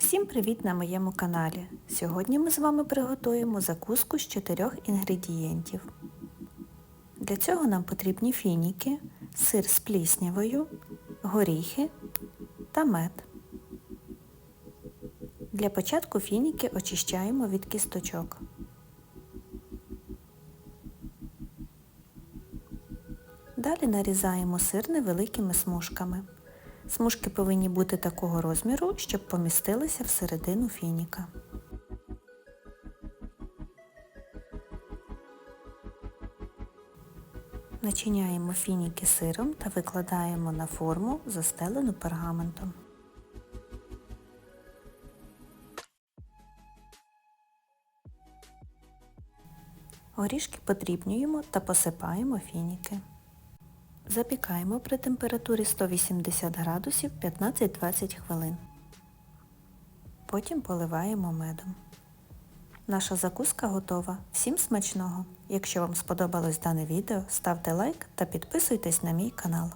Всім привіт на моєму каналі! Сьогодні ми з вами приготуємо закуску з чотирьох інгредієнтів. Для цього нам потрібні фініки, сир з пліснявою, горіхи та мед. Для початку фініки очищаємо від кісточок. Далі нарізаємо сир невеликими смужками. Смужки повинні бути такого розміру, щоб помістилися всередину фініка. Начиняємо фініки сиром та викладаємо на форму, застелену пергаментом. Горішки подрібнюємо та посипаємо фініки. Запікаємо при температурі 180 градусів 15-20 хвилин. Потім поливаємо медом. Наша закуска готова. Всім смачного! Якщо вам сподобалось дане відео, ставте лайк та підписуйтесь на мій канал.